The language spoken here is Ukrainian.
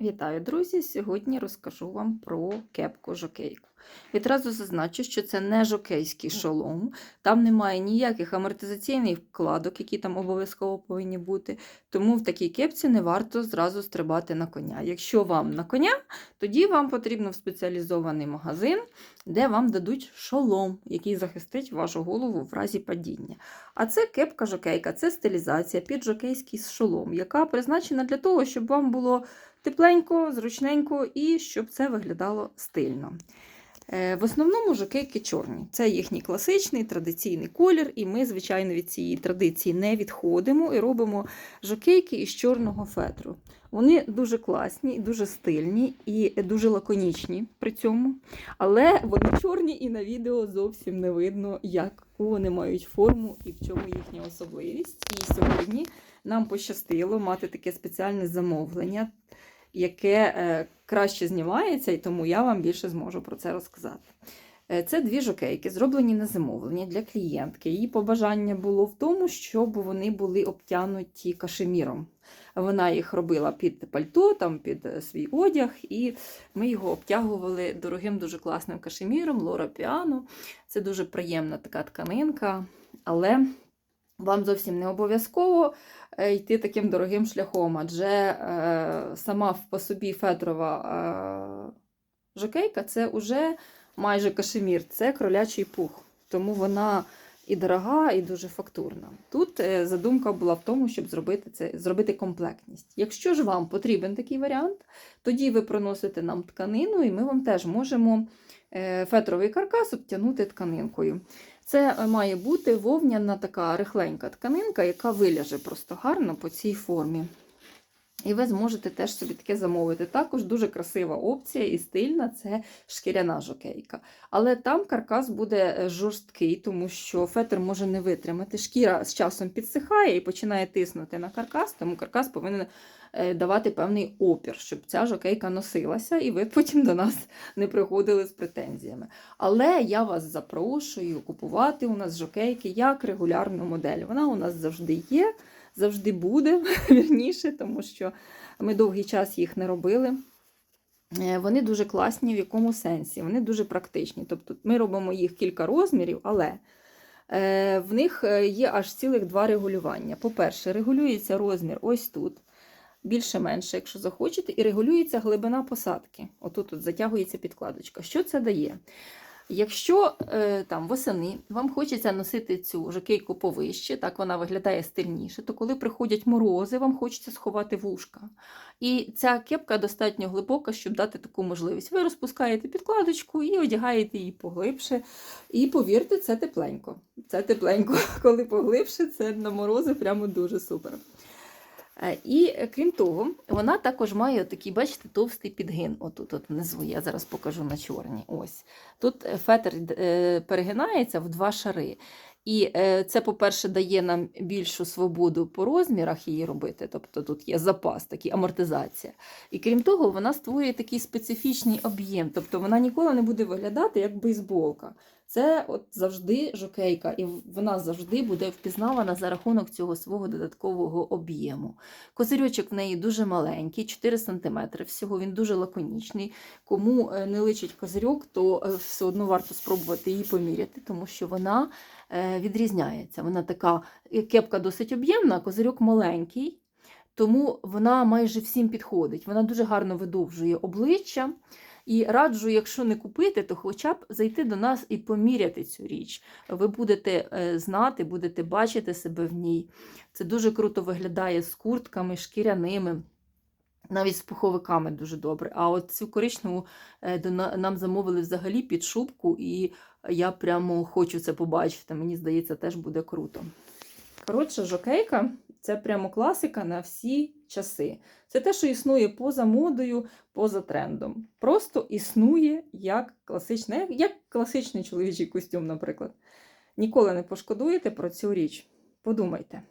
Вітаю, друзі! Сьогодні розкажу вам про кепку жокейку. Відразу зазначу, що це не жокейський шолом, там немає ніяких амортизаційних вкладок, які там обов'язково повинні бути. Тому в такій кепці не варто зразу стрибати на коня. Якщо вам на коня, тоді вам потрібно в спеціалізований магазин, де вам дадуть шолом, який захистить вашу голову в разі падіння. А це кепка жокейка, це стилізація під жокейський шолом, яка призначена для того, щоб вам було тепленько, зручненько і щоб це виглядало стильно. Е, В основному жокейки чорні. Це їхній класичний традиційний колір, і ми, звичайно, від цієї традиції не відходимо і робимо жокейки із чорного фетру. Вони дуже класні, дуже стильні і дуже лаконічні при цьому. Але вони чорні і на відео зовсім не видно, яку вони мають форму і в чому їхня особливість. І сьогодні нам пощастило мати таке спеціальне замовлення, яке е, краще знімається, і тому я вам більше зможу про це розказати. Е, Це дві жокейки, зроблені на замовлення для клієнтки. Її побажання було в тому, щоб вони були обтянуті кашеміром. Вона їх робила під пальто, там під е, свій одяг, і ми його обтягували дорогим, дуже класним кашеміром, Лора Піано. Це дуже приємна така тканинка, але вам зовсім не обов'язково йти таким дорогим шляхом, адже е, сама по собі фетрова е, жокейка це вже майже кашемір, це кролячий пух. Тому вона і дорога, і дуже фактурна. Тут е, задумка була в тому, щоб зробити це, зробити комплектність. Якщо ж вам потрібен такий варіант, тоді ви приносите нам тканину, і ми вам теж можемо е, фетровий каркас обтягнути тканинкою. Це е, має бути вовняна така рихленька тканинка, яка виляже просто гарно по цій формі. І ви зможете теж собі таке замовити. Також дуже красива опція і стильна це шкіряна жокейка. Але там каркас буде е, жорсткий, тому що фетр може не витримати. Шкіра з часом підсихає і починає тиснути на каркас, тому каркас повинен е, давати певний опір, щоб ця жокейка носилася, і ви потім до нас не приходили з претензіями. Але я вас запрошую купувати у нас жокейки як регулярну модель. Вона у нас завжди є завжди буде, вірніше, тому що ми довгий час їх не робили. Е, Вони дуже класні в якому сенсі, вони дуже практичні. Тобто ми робимо їх кілька розмірів, але е, в них е, є аж цілих два регулювання. По-перше, регулюється розмір ось тут, більше-менше, якщо захочете, і регулюється глибина посадки. Отут от затягується підкладочка. Що це дає? Якщо е, там восени вам хочеться носити цю жакейку повище, так вона виглядає стильніше, то коли приходять морози, вам хочеться сховати вушка. І ця кепка достатньо глибока, щоб дати таку можливість. Ви розпускаєте підкладочку і одягаєте її поглибше. І повірте, це тепленько. Це тепленько, коли поглибше, це на морози прямо дуже супер. Е, І е, крім того, вона також має такий, бачите, товстий підгин. Отут, от внизу, я зараз покажу на чорній. Ось. Тут е, фетр перегинається в два шари. І це, по-перше, дає нам більшу свободу по розмірах її робити. Тобто тут є запас, такий амортизація. І крім того, вона створює такий специфічний об'єм. Тобто вона ніколи не буде виглядати як бейсболка. Це от завжди жокейка, і вона завжди буде впізнавана за рахунок цього свого додаткового об'єму. Козирьочок в неї дуже маленький, 4 см. Всього він дуже лаконічний. Кому е, не личить козирьок, то е, все одно варто спробувати її поміряти, тому що вона е, відрізняється. Вона така кепка досить об'ємна, козирьок маленький. Тому вона майже всім підходить. Вона дуже гарно видовжує обличчя. І раджу, якщо не купити, то хоча б зайти до нас і поміряти цю річ. Ви будете е, знати, будете бачити себе в ній. Це дуже круто виглядає з куртками, шкіряними. Навіть з пуховиками дуже добре. А от цю коричневу е, нам замовили взагалі під шубку, і я прямо хочу це побачити. Мені здається, теж буде круто. Коротше, жокейка це прямо класика на всі часи. Це те, що існує поза модою, поза трендом. Просто існує як класичний, як, як класичний чоловічий костюм, наприклад. Ніколи не пошкодуєте про цю річ. Подумайте.